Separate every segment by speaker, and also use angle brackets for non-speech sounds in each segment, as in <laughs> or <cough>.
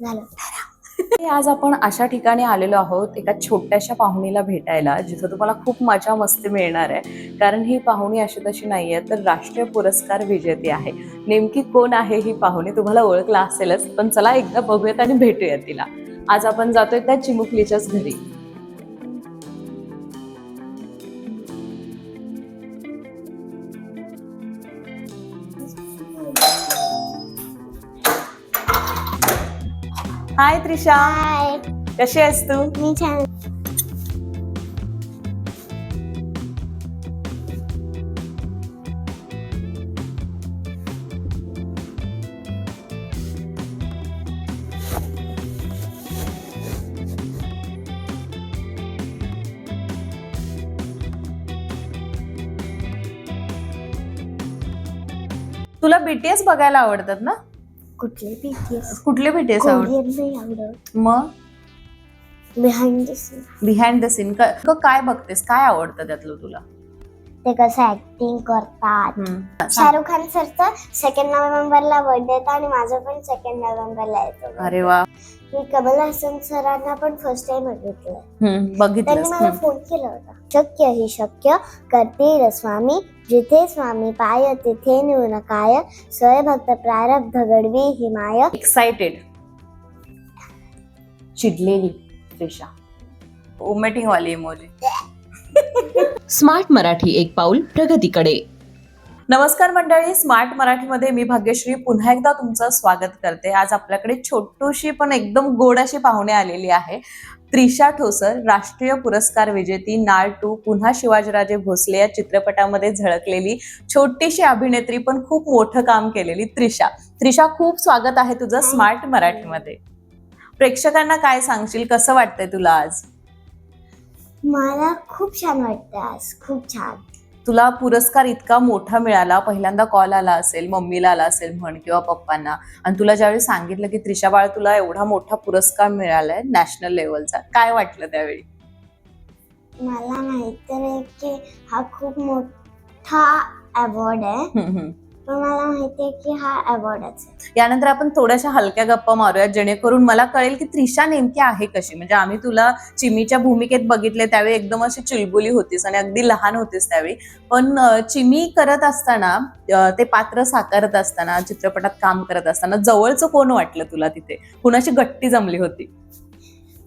Speaker 1: झालं. आज आपण अशा ठिकाणी आलेलो आहोत एका छोट्याशा पाहुणीला भेटायला जिथं तुम्हाला खूप मजा मस्ती मिळणार आहे. कारण ही पाहुणी अशी तशी नाहीये तर राष्ट्रीय पुरस्कार विजेती आहे. नेमकी कोण आहे ही पाहुणी तुम्हाला ओळखला असेलच पण चला एकदा बघूयात आणि भेटूया तिला. आज आपण जातोय त्या चिमुकलीच्याच घरी. हाय त्रिशा
Speaker 2: हाय
Speaker 1: कशी आहेस तू?
Speaker 2: मी छान.
Speaker 1: तुला बीटीएस बघायला आवडतात ना?
Speaker 2: कुठले बीटीएस
Speaker 1: कुठले
Speaker 2: कोरियन नाही आवडत.
Speaker 1: मग?
Speaker 2: Behind the scene
Speaker 1: behind the scene काय बघतेस? काय आवडतं त्यातलं तुला?
Speaker 2: ते कसं ऍक्टिंग करतात. शाहरुख खान सरचा सेकंड नोव्हेंबरला बर्थडे येतो आणि माझा पण सेकंड नोव्हेंबरला येतो
Speaker 1: अरे वा.
Speaker 2: मी कमल हसन सरांना पण फर्स्ट टाइम बघितलं त्यांनी मला. फोन केला होता. शक्य ही शक्य करते र स्वामी. जिथे स्वामी पाय तिथे नेऊन काय. स्वय भक्त प्रारब्ध घडवी ही माय.
Speaker 1: एक्साइटेड चिडलेली त्रिशा. ओमेटिंग वाली इमोजी
Speaker 3: स्मार्ट मराठी एक पाऊल प्रगतीकडे.
Speaker 1: नमस्कार मंडळी स्मार्ट मराठीमध्ये मी भाग्यश्री पुन्हा एकदा तुमचं स्वागत करते. आज आपल्याकडे छोटूशी पण एकदम गोड अशी पाहुणे आलेली आहे. त्रिशा ठोसर राष्ट्रीय पुरस्कार विजेती नाळ टू पुन्हा शिवाजीराजे भोसले या चित्रपटामध्ये झळकलेली छोटीशी अभिनेत्री पण खूप मोठं काम केलेली त्रिशा. त्रिशा खूप स्वागत आहे तुझं स्मार्ट मराठीमध्ये. प्रेक्षकांना काय सांगशील? कसं वाटतंय तुला आज?
Speaker 2: मला खूप छान वाटतं आज खूप छान.
Speaker 1: तुला पुरस्कार इतका मोठा मिळाला पहिल्यांदा कॉल आला असेल मम्मीला आला असेल म्हण किंवा पप्पांना आणि तुला ज्यावेळी सांगितलं की त्रिशा बाळ तुला एवढा मोठा पुरस्कार मिळालाय नॅशनल लेवलचा काय वाटलं त्यावेळी?
Speaker 2: मला माहिती नाही की हा खूप मोठा अवॉर्ड आहे. पण मला माहिती आहे की हा अवॉर्डच आहे.
Speaker 1: यानंतर आपण थोड्याशा हलक्या गप्पा मारूयात जेणेकरून मला कळेल की त्रिशा नेमकी आहे कशी. म्हणजे आम्ही तुला चिमीच्या भूमिकेत बघितले त्यावेळी एकदम अशी चिलबुली होतीस आणि अगदी लहान होतीस त्यावेळी. पण चिमी करत असताना ते पात्र साकारत असताना चित्रपटात काम करत असताना जवळचं कोण वाटलं तुला तिथे? कुणाची गट्टी जमली होती?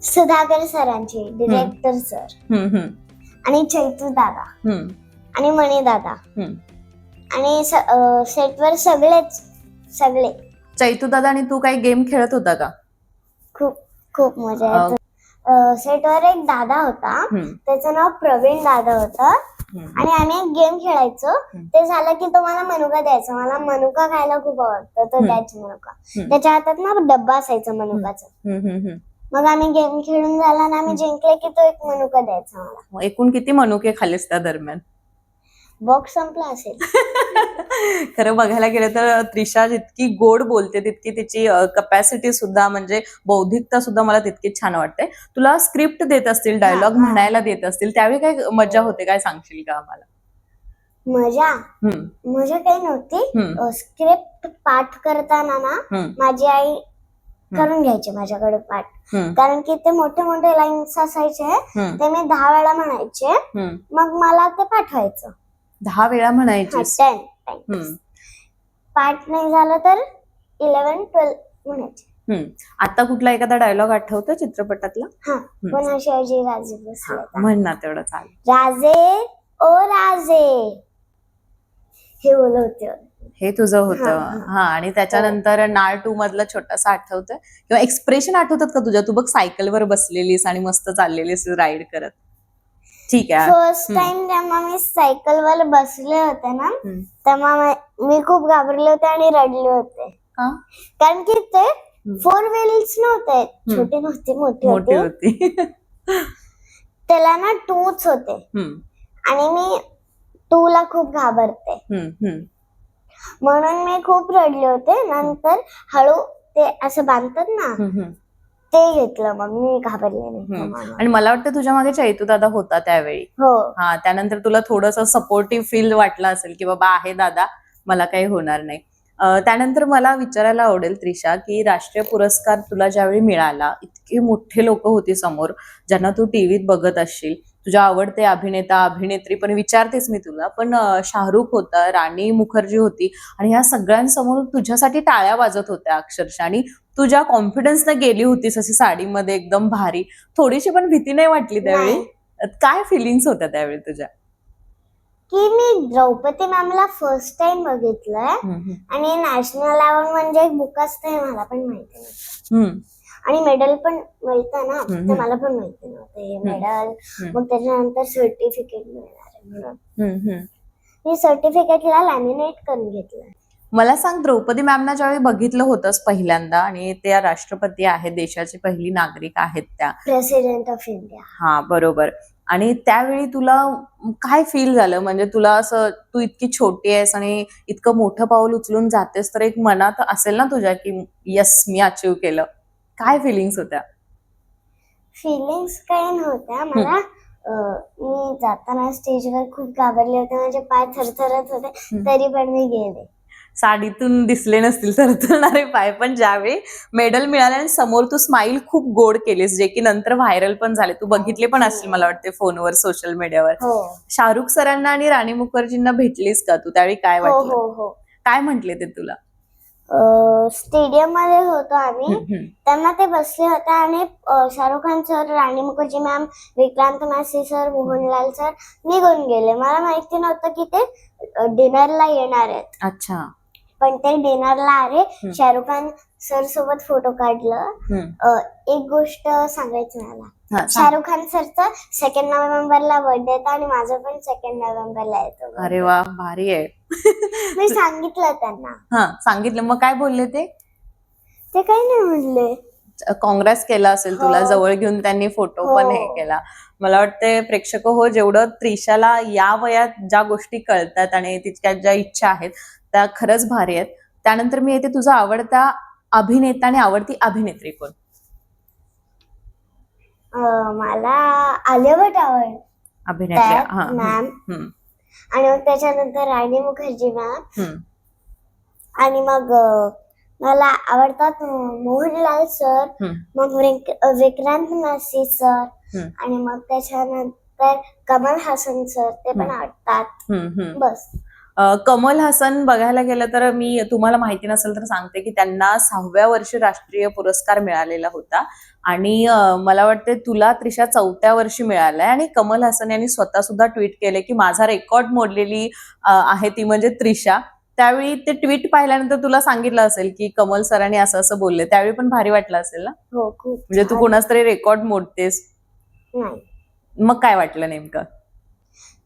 Speaker 2: सुधाकर सरांचे डिरेक्टर सर.
Speaker 1: हम्म, हम्म,
Speaker 2: आणि चैतू दादा.
Speaker 1: हम्म,
Speaker 2: आणि मणी दादा आणि सेटवर सगळेच सगळे.
Speaker 1: चैतू दादा आणि तू काही गेम खेळत होता का?
Speaker 2: खूप खूप मजा
Speaker 1: अं,
Speaker 2: येत सेटवर एक दादा होता.
Speaker 1: हम्म,
Speaker 2: त्याचं नाव प्रवीण दादा होतं.
Speaker 1: हम्म.
Speaker 2: आणि आम्ही एक गेम खेळायचो.
Speaker 1: हम्म.
Speaker 2: ते झालं की तो मला मनुका द्यायचा. मला मनुका खायला खूप आवडतं. तो
Speaker 1: हम्म.
Speaker 2: द्यायचा मनुका.
Speaker 1: हम्म.
Speaker 2: त्याच्या हातात ना डब्बा असायचा मनुकाचा.
Speaker 1: हम्म, हम्म, हम्म.
Speaker 2: मग आम्ही गेम खेळून झाला आणि आम्ही जिंकले की तो एक मनुका द्यायचा मला.
Speaker 1: मग एकूण किती मनुके खाल्लेस त्या दरम्यान?
Speaker 2: बॉक्स संपला असेल. <laughs>
Speaker 1: खरं बघायला गेलं तर त्रिशा जितकी गोड बोलते तितकी तिची कपॅसिटी सुद्धा म्हणजे बौद्धिकता सुद्धा मला तितकीच छान वाटते. तुला स्क्रिप्ट देत असतील डायलॉग. म्हणायला देत असतील त्यावेळी काय मजा होते काय सांगशील का आम्हाला?
Speaker 2: मजा? मजा काही नव्हती. स्क्रिप्ट पाठ करताना ना माझी आई करून घ्यायची माझ्याकडे पाठ. कारण की ते मोठे मोठे लाईन्स असायचे ते मी दहा वेळा म्हणायचे. मग मला ते पाठवायचं.
Speaker 1: दहा वेळा म्हणायचीस.
Speaker 2: टेन
Speaker 1: हम्म,
Speaker 2: पाठ नाही झालं तर इलेव्हन ट्वेल्व म्हणायचे.
Speaker 1: हम्म. आता कुठला एखादा डायलॉग आठवतो चित्रपटातला?
Speaker 2: हा पुन्हा शिवाजी राजे
Speaker 1: म्हण ना तेवढं चालेल.
Speaker 2: राजे ओ राजे. हे बोलत होते.
Speaker 1: हे तुझं होतं.
Speaker 2: हा, हा.
Speaker 1: हा आणि त्याच्यानंतर नाळ टू मधला छोटासा आठवतोय. किंवा एक्सप्रेशन आठवतात का तुझ्या? तू बघ सायकलवर बसलेलीस आणि मस्त चाललेलीस राईड करत. ठीक आहे.
Speaker 2: फर्स्ट. टाइम जेव्हा मी सायकलवर बसले होते ना. तेव्हा मी- खूप घाबरले होते आणि रडले होते? कारण की ते फोर व्हील्स नव्हते छोटे नव्हते मोठे
Speaker 1: मोठी
Speaker 2: होते. त्याला ना टूच होते. आणि मी टू ला खूप घाबरते. म्हणून मी खूप रडले होते. नंतर हळू ते असं बांधतात ना ते घेतलं मग मी घाबरले नाही.
Speaker 1: आणि मला वाटतं तुझ्या मागे चैतू दादा होता त्यावेळी.
Speaker 2: हो.
Speaker 1: हा त्यानंतर तुला थोडस सपोर्टिव्ह फील वाटलं असेल की बाबा आहे दादा मला काही होणार नाही. त्यानंतर मला विचारायला आवडेल त्रिशा की राष्ट्रीय पुरस्कार तुला ज्यावेळी मिळाला इतके मोठे लोक होती समोर ज्यांना तू टीव्हीत बघत असशील. तुझ्या आवडते अभिनेता अभिनेत्री पण विचारतेच मी तुला पण शाहरुख होता राणी मुखर्जी होती आणि ह्या सगळ्यांसमोर तुझ्यासाठी टाळ्या वाजत होत्या अक्षरशः आणि तू ज्या कॉन्फिडन्सनं गेली होतीस अशी साडीमध्ये एकदम भारी. थोडीशी पण भीती नाही वाटली त्यावेळी?
Speaker 2: नाही.
Speaker 1: काय फिलिंग्स होत्या त्यावेळी तुझ्या?
Speaker 2: की मी द्रौपदी मॅमला फर्स्ट टाइम बघितलंय. आणि नॅशनल अवॉर्ड म्हणजे एक बुक असतं हे मला पण माहिती नव्हतं
Speaker 1: हम्म,
Speaker 2: आणि मेडल पण मिळतं ना. ते मला पण माहिती नव्हतं हे मेडल. मग त्याच्यानंतर सर्टिफिकेट मिळणार आहे म्हणून. मी सर्टिफिकेटला लॅमिनेट करून घेतलं
Speaker 1: मला सांग द्रौपदी मॅमना ज्यावेळी बघितलं होतंस पहिल्यांदा आणि त्या राष्ट्रपती आहेत देशाची पहिली नागरिक आहेत त्या.
Speaker 2: प्रेसिडेंट ऑफ इंडिया
Speaker 1: हा बरोबर. आणि त्यावेळी तुला काय फील झालं? म्हणजे तुला असं तू इतकी छोटी आहेस आणि इतकं मोठं पाऊल उचलून जातेस तर एक मनात असेल ना तुझ्या की यस मी अचीव केलं. काय फिलिंग्स होत्या?
Speaker 2: फिलिंग्स काही नव्हत्या. मला मी जाताना स्टेजवर खूप घाबरले होते. माझे पाय थरथरत होते. तरी पण मी गेले.
Speaker 1: साडीतून दिसले नसतील तर तरणारे पाय. पण ज्यावेळी मेडल मिळालं आणि समोर तू स्माइल खूप गोड केलीस जे की नंतर व्हायरल पण झाले. तू बघितले पण असतील मला वाटते फोनवर सोशल मीडियावर
Speaker 2: हो.
Speaker 1: शाहरुख सरांना आणि राणी मुखर्जींना भेटलीस का तू? त्यावेळी काय
Speaker 2: हो
Speaker 1: वाटलं?
Speaker 2: हो हो.
Speaker 1: काय म्हंटले ते तुला?
Speaker 2: स्टेडियममध्ये होतो आम्ही. त्यांना ते बसले होते आणि Shahrukh Khan sir Rani Mukherjee ma'am Vikrant Massey sir Mohanlal sir निघून गेले. मला माहिती नव्हतं की ते डिनरला येणार आहेत.
Speaker 1: अच्छा.
Speaker 2: पण ते डिनरला आले शाहरुख खान सर सोबत फोटो काढलं. एक गोष्ट सांगायची मला. शाहरुख खान सरचा सेकंड नोव्हेंबरला बर्थडे येतो आणि माझा पण सेकंड नोव्हेंबरला येतो
Speaker 1: अरे वा भारी आहे. <laughs>
Speaker 2: मी सांगितलं त्यांना.
Speaker 1: हा सांगितलं. मग काय बोलले ते?
Speaker 2: ते काही नाही म्हणले
Speaker 1: काँग्रेस केला असेल तुला
Speaker 2: हो.
Speaker 1: जवळ घेऊन त्यांनी फोटो
Speaker 2: हो.
Speaker 1: पण हे केला. मला वाटते प्रेक्षक हो जेवढं त्रिशाला या वयात ज्या गोष्टी कळतात आणि तिच्या ज्या इच्छा आहेत त्या खरंच भारी आहेत त्यानंतर मी येते तुझा आवडता अभिनेता आणि आवडती अभिनेत्री कोण
Speaker 2: मला आलिया भट आवड
Speaker 1: अभिनेत्री हा
Speaker 2: मॅम आणि मग त्याच्यानंतर राणी मुखर्जी मॅम. आणि मग मला आवडतात मोहनलाल सर. मग विक्रांत मासी सर. आणि मग त्याच्यानंतर कमल हासन सर ते पण. आवडतात. बस
Speaker 1: कमल हसन बघायला गेलं तर मी तुम्हाला माहिती नसेल तर सांगते की त्यांना सहाव्या वर्षी राष्ट्रीय पुरस्कार मिळालेला होता. आणि मला वाटते तुला त्रिशा चौथ्या वर्षी मिळालाय. आणि कमल हसन यांनी स्वतः सुद्धा ट्विट केले की माझा रेकॉर्ड मोडलेली आहे ती म्हणजे त्रिशा. त्यावेळी ते ट्विट पाहिल्यानंतर तुला सांगितलं असेल की कमल सरांनी असं असं बोलले. त्यावेळी पण भारी वाटलं असेल ना?
Speaker 2: हो खूप
Speaker 1: म्हणजे तू. कोणाच तरी रेकॉर्ड मोडतेस. मग काय वाटलं नेमकं?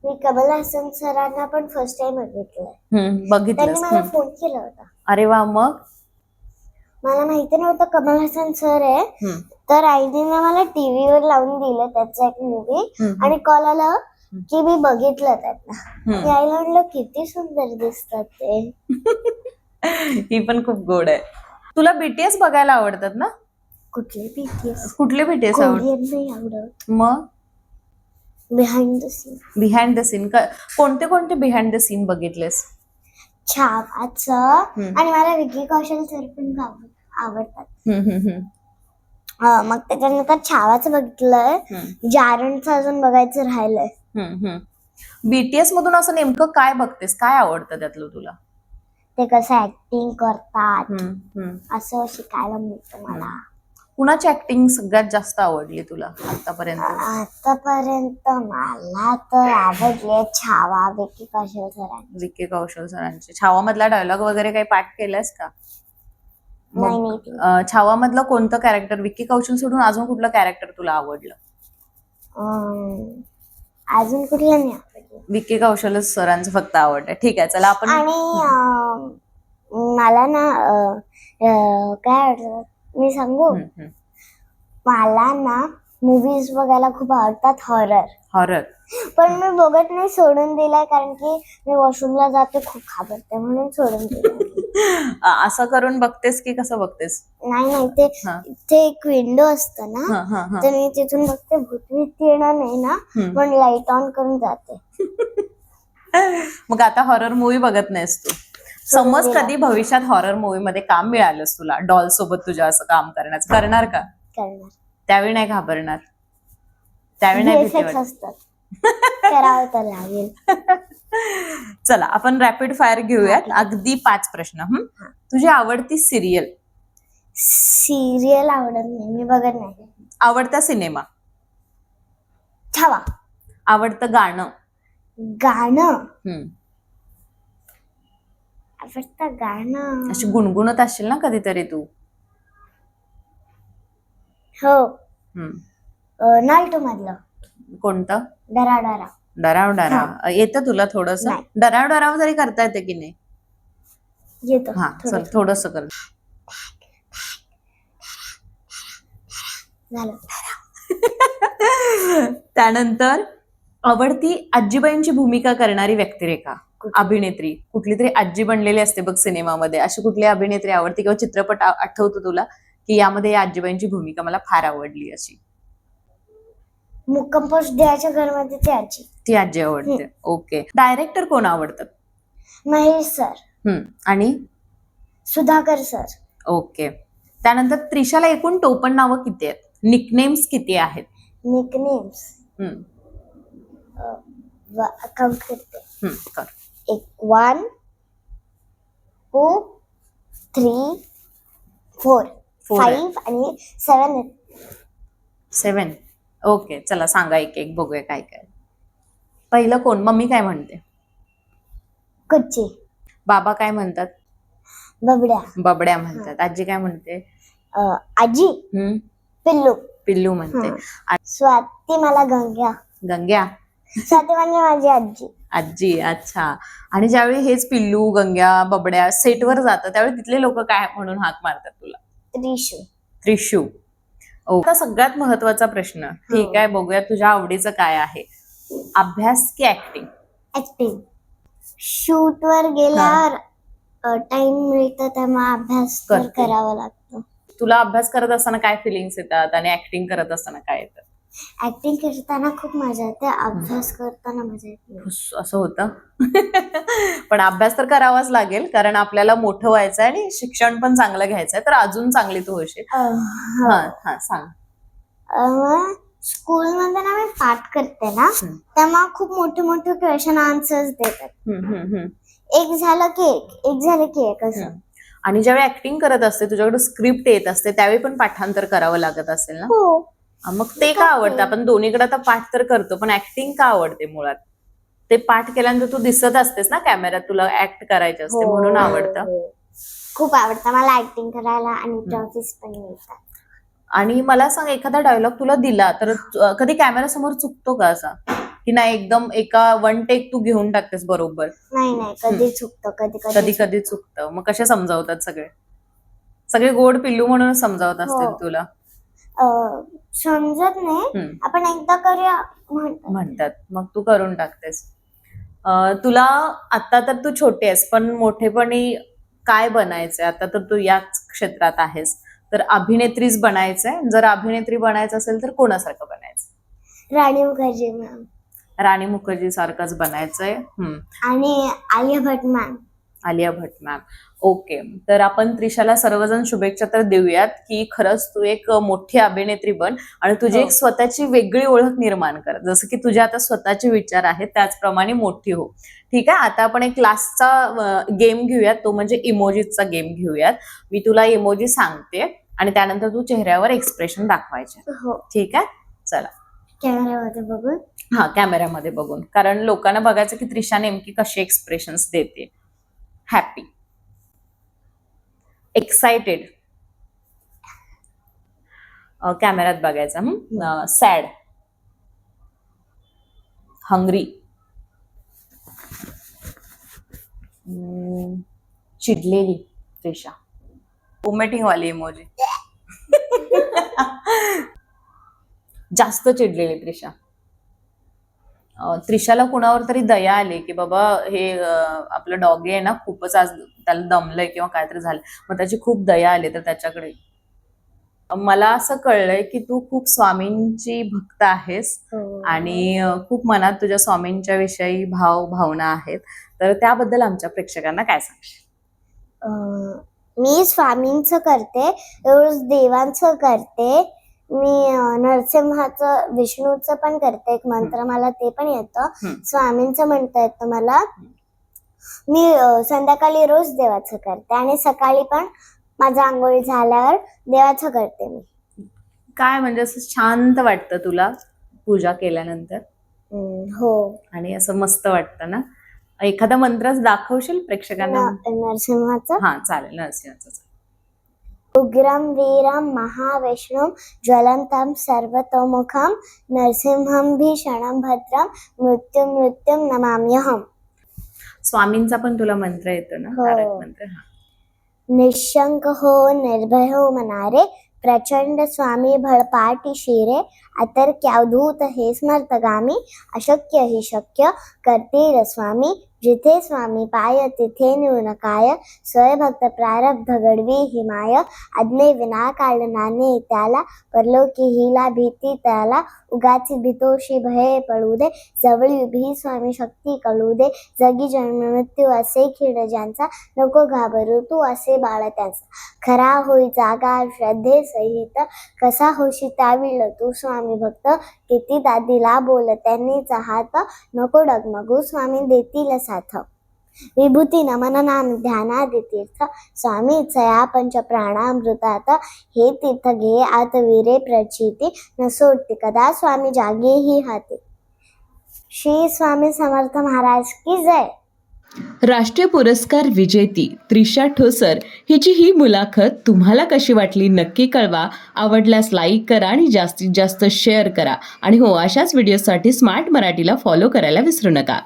Speaker 2: मी कमल हासन सरांना पण फर्स्ट टाइम त्यांनी
Speaker 1: बघितलंस.
Speaker 2: मला. फोन केला होता.
Speaker 1: अरे वा मग?
Speaker 2: मला माहिती नव्हतं कमल हासन सर आहे. तर आईने मला टीव्हीवर लावून दिलं त्याचा एक मूवी आणि कॉल आला की मी बघितलं त्यांना. आईला म्हणलं किती सुंदर दिसतात ते. <laughs>
Speaker 1: ही पण खूप गोड आहे. तुला बीटीएस बघायला आवडतात ना?
Speaker 2: कुठले बीटीएस
Speaker 1: कुठले बीटीएस
Speaker 2: आवडत.
Speaker 1: मग?
Speaker 2: Behind the scene
Speaker 1: behind the scene कोणते कोणते बिहाइंड द सीन बघितलेस?
Speaker 2: छावाचं. आणि मला विकी कौशल सर पण आव- आवडतात. मग त्याच्यानंतर छावाचं बघितलंय. जारणचं अजून बघायचं राहिलंय.
Speaker 1: बीटीएस मधून असं नेमकं काय बघतेस? काय आवडतं त्यातलं तुला?
Speaker 2: ते कसं ऍक्टिंग करतात. असं शिकायला मिळतं मला.
Speaker 1: कुणाची ऍक्टिंग सगळ्यात जास्त आवडली तुला आतापर्यंत?
Speaker 2: आतापर्यंत मला तर आवडले छावा विकी कौशल सरांनी
Speaker 1: विके कौशल सरांची. छावा मधला डायलॉग वगैरे काही पाठ केलास का?
Speaker 2: नाही
Speaker 1: मग,
Speaker 2: नाही ते.
Speaker 1: अं, छावा मधलं कोणतं कॅरेक्टर विकी कौशल सोडून अजून कुठलं कॅरेक्टर तुला आवडलं?
Speaker 2: अं, अजून कुठलं नाही आवडलं?
Speaker 1: विकी कौशल सरांचं फक्त आवडतं ठीक आहे चला आपण
Speaker 2: आणि अं, मला ना अं, अं, काय आवडतं मी सांगू. मला ना मूवीज बघायला खूप आवडतात हॉरर
Speaker 1: हॉरर
Speaker 2: पण मी बघत नाही सोडून दिलाय कारण की मी वॉशरूमला जाते खूप घाबरते म्हणून सोडून दिलं <laughs>
Speaker 1: असं करून बघतेस की कसं बघतेस
Speaker 2: नाही नाही ते. ते एक विंडो असतं ना. तर मी तिथून बघते भूतभीत येणार नाही ना. पण लाइट ऑन करून जाते <laughs>
Speaker 1: मग आता हॉरर मूवी बघत नाहीस तू समज
Speaker 2: दिला.
Speaker 1: कधी भविष्यात हॉरर मूवी मध्ये काम मिळालंच तुला? डॉल सोबत तुझ्या असं काम करण्याचं. करणार का?
Speaker 2: करणार.
Speaker 1: त्यावेळी नाही घाबरणार. त्यावेळी नाही भीती
Speaker 2: VFX
Speaker 1: वाटत.
Speaker 2: असतात. करावं तर लागेल. <laughs>
Speaker 1: चला आपण रॅपिड फायर घेऊयात. अगदी पाच प्रश्न. हं? तुझी आवडती सिरियल
Speaker 2: सिरियल आवडत नाही. मी बघत नाही.
Speaker 1: आवडता सिनेमा
Speaker 2: छावा
Speaker 1: आवडतं गाणं?
Speaker 2: गाणं?
Speaker 1: हं.
Speaker 2: आवडतं गाणं.
Speaker 1: अशी गुणगुणत असशील ना कधीतरी तू.
Speaker 2: हो.
Speaker 1: हं.
Speaker 2: नाल्टो मधलं
Speaker 1: कोणतं?
Speaker 2: डरा डरा
Speaker 1: डराव डराव येतं तुला थोडस?
Speaker 2: नाही.
Speaker 1: डराव डराव जरी करता येते की नाही?
Speaker 2: येतो.
Speaker 1: हा. चल थोडस कर.
Speaker 2: झालं. <laughs>
Speaker 1: त्यानंतर आवडती आजीबाईंची भूमिका करणारी व्यक्तिरेखा? अभिनेत्री कुठली तरी आजी बनलेली असते बघ सिनेमामध्ये. अशी कुठली अभिनेत्री आवडती किंवा चित्रपट आठवतो तुला? की यामध्ये या आजीबाईंची भूमिका मला फार आवडली अशी.
Speaker 2: मुक्कम पोस्ट द्यायच्या घरमध्ये ते आजी.
Speaker 1: ती आजी आवडते. ओके. डायरेक्टर कोण आवडतात
Speaker 2: महेश सर.
Speaker 1: हम्म. आणि?
Speaker 2: सुधाकर सर.
Speaker 1: ओके. त्यानंतर त्रिशाला एकूण टोपण नावं किती आहेत? निकनेम्स किती आहेत?
Speaker 2: निकनेम्स
Speaker 1: हम्म,
Speaker 2: काउंट करते.
Speaker 1: हम्म, कर.
Speaker 2: एक one two three four
Speaker 1: Four आहे.
Speaker 2: फाईव्ह आणि सेवन
Speaker 1: सेवन ओके चला सांगा एक एक बघूया काय काय. पहिलं कोण? मम्मी काय म्हणते?
Speaker 2: कुच्ची.
Speaker 1: बाबा काय म्हणतात?
Speaker 2: बबड्या.
Speaker 1: बबड्या म्हणतात. आजी काय म्हणते?
Speaker 2: अं, आजी.
Speaker 1: हम्म?
Speaker 2: पिल्लू.
Speaker 1: पिल्लू म्हणते.
Speaker 2: स्वाती मला गंग्या.
Speaker 1: गंग्या?
Speaker 2: स्वाती म्हणजे माझी आजी.
Speaker 1: आजी अच्छा. आणि ज्यावेळी हेच पिल्लू गंग्या बबड्या सेटवर जातं त्यावेळी तिथले लोक काय म्हणून हाक मारतात तुला?
Speaker 2: त्रिशू.
Speaker 1: त्रिशू. ओ आता सगळ्यात महत्त्वाचा प्रश्न. ठीक आहे बघूया तुझ्या आवडीचं काय आहे. अभ्यास की ऍक्टिंग
Speaker 2: ऍक्टिंग शूट वर गेल्यावर टाइम मिळतो तेव्हा अभ्यास. करावा लागतो.
Speaker 1: तुला अभ्यास करत असताना काय फिलिंग्स येतात आणि ऍक्टिंग करत असताना काय येतं?
Speaker 2: ऍक्टिंग करताना खूप मजा येते अभ्यास करताना मजा येत
Speaker 1: असं होतं <laughs> पण अभ्यास तर करावाच लागेल कारण आपल्याला मोठं व्हायचं आहे आणि शिक्षण पण चांगलं घ्यायचंय तर अजून चांगली तू होशील
Speaker 2: अं, हो.
Speaker 1: हा हा सांग
Speaker 2: स्कूल मध्ये ना मी पाठ करते ना
Speaker 1: हम्म.
Speaker 2: तेव्हा खूप मोठे मोठे क्वेश्चन आन्सर्स देतात
Speaker 1: हम्म, हम्म, हम्म.
Speaker 2: एक झालं की एक एक झालं की एक असं
Speaker 1: हम्म. आणि ज्यावेळी ऍक्टिंग करत असते तुझ्याकडे स्क्रिप्ट येत असते त्यावेळी पण पाठांतर करावं लागत असेल ना
Speaker 2: हा,
Speaker 1: मग ते का आवडतं? आपण दोन्हीकडे आता पाठ तर करतो पण ऍक्टिंग का आवडते मुळात? ते पाठ केल्यानंतर तू दिसत असतेस ना कॅमेऱ्यात तुला ऍक्ट करायचे असते
Speaker 2: हो,
Speaker 1: म्हणून आवडतं?
Speaker 2: हो. खूप आवडतं. मला ऍक्टिंग करायला आणि ट्रॉफीज पण मिळतात.
Speaker 1: आणि मला सांग एखादा डायलॉग तुला दिला तर अं, कधी कॅमेरा समोर चुकतो का असा? की नाही एकदम एका वन टेक तू घेऊन टाकतेस बरोबर?
Speaker 2: नाही नाही. कधी चुकतं कधी
Speaker 1: कधी कधी चुकतं. मग कसे समजावतात सगळे? सगळे गोड पिल्लू म्हणून समजावत असतील
Speaker 2: हो.
Speaker 1: तुला?
Speaker 2: समजत नाही. आपण एकदा करूया म्हणतात.
Speaker 1: मग तू करून टाकतेस. तुला आता तर तू छोटी आहेस पण मोठेपणी काय बनायचंय? आता तर तू याच क्षेत्रात आहेस. तर अभिनेत्रीच बनायचंय. जर अभिनेत्री बनायचं असेल तर कोणासारखं बनायचं?
Speaker 2: राणी मुखर्जी मॅम.
Speaker 1: राणी मुखर्जी सारखंच बनायचंय.
Speaker 2: आणि Alia Bhatt ma'am.
Speaker 1: Alia Bhatt ma'am. Okay. तर आपण त्रिशाला सर्वजण शुभेच्छा तर देऊयात की खरंच तू एक मोठी अभिनेत्री बन आणि तुझी
Speaker 2: हो.
Speaker 1: एक स्वतःची वेगळी ओळख निर्माण कर. जसं की तुझे आता स्वतःचे विचार आहेत त्याचप्रमाणे मोठी हो. ठीक आहे? आता आपण एक लास्टचा गेम घेऊयात. तो म्हणजे इमोजीचा गेम घेऊयात. मी तुला इमोजी सांगते आणि त्यानंतर तू चेहऱ्यावर एक्सप्रेशन दाखवायचे.
Speaker 2: हो.
Speaker 1: ठीक आहे? चला.
Speaker 2: कॅमेऱ्यामध्ये बघून
Speaker 1: हा कॅमेऱ्यामध्ये बघून. कारण लोकांना बघायचं की त्रिशा नेमकी कशी एक्सप्रेशन्स देते. हॅपी एक्साइटेड कॅमेऱ्यात बघायचं सॅड. हंग्री. चिडलेली त्रिशा. वोमिटिंग वाली इमोजी <laughs> जास्त चिडलेली त्रिशा. त्रिशाला कुणावर तरी दया आली की बाबा हे आपलं डॉगी आहे ना खूपच आज त्याला दमलंय किंवा काहीतरी झालं मग त्याची खूप दया आली तर त्याच्याकडे. मला असं कळलंय की तू खूप स्वामींची भक्त आहेस
Speaker 2: हो.
Speaker 1: आणि खूप मनात तुझ्या स्वामींच्या विषयी भाव भावना आहेत. तर त्याबद्दल आमच्या प्रेक्षकांना काय सांगशील?
Speaker 2: मी स्वामींचं करते रोज देवांचं करते. मी नरसिंहाचं विष्णूचं पण करते एक मंत्र मला ते पण येतं. स्वामींचं म्हणता येतं मला. मी संध्याकाळी रोज देवाचं करते आणि सकाळी पण माझं आंघोळ झाल्यावर देवाचं करते मी.
Speaker 1: काय म्हणजे असं शांत वाटतं तुला पूजा केल्यानंतर?
Speaker 2: हो.
Speaker 1: आणि असं मस्त वाटतं ना? एखादा मंत्रच दाखवशील प्रेक्षकांना?
Speaker 2: नरसिंहाचं?
Speaker 1: हा चालेल. नरसिंहाचं.
Speaker 2: उग्रं वीरं महाविष्णुं ज्वलन्तं सर्वतोमुखं नरसिंहं भीषणं भद्रं मृत्युं मृत्युं नमाम्यहम्
Speaker 1: स्वामींचा पण तुला मंत्र येतो ना?
Speaker 2: हो.
Speaker 1: तारक मंत्र हा.
Speaker 2: निशंक हो निर्भय हो मनारे प्रचंड स्वामी भळपाटी शिरे अतर्क्यावधूत हे स्मर्तगामी अशक्य हि शक्य करतील स्वामी जिथे स्वामी पाय तिथे न्यून काय स्वयंभक्त प्रारब्ध घडवी हिमाय आज्ञे विना नाने त्याला परलोकी हिला भीती त्याला उगाची भीतोशी भय पडू दे जवळी भी स्वामी शक्ती कळू दे जगी जन्म मृत्यू असे खिड ज्यांचा नको घाबरू तू असे बाळ त्यांचा. खरा होई जागा श्रद्धे सहित कसा होशी त्याविळ तू स्वामी भक्त किती दादीला बोल त्यांनी चाहत नको डगमगू स्वामी देतील साथ। विभूती नमन नाम ध्यानादि तीर्थ। स्वामी चया पंच प्राणामृतात। हे तीर्थ घे आत विरे प्रचिती। न सोडती कदा स्वामी जागे ही हाती। श्री स्वामी समर्थ महाराज की जय।
Speaker 3: राष्ट्रीय पुरस्कार विजेती त्रिशा ठोसर हिची ही मुलाखत तुम्हाला कशी वाटली नक्की कळवा. आवडल्यास लाईक करा आणि जास्तीत जास्त शेअर करा. आणि हो अशाच व्हिडिओसाठी स्मार्ट मराठीला फॉलो करायला विसरू नका.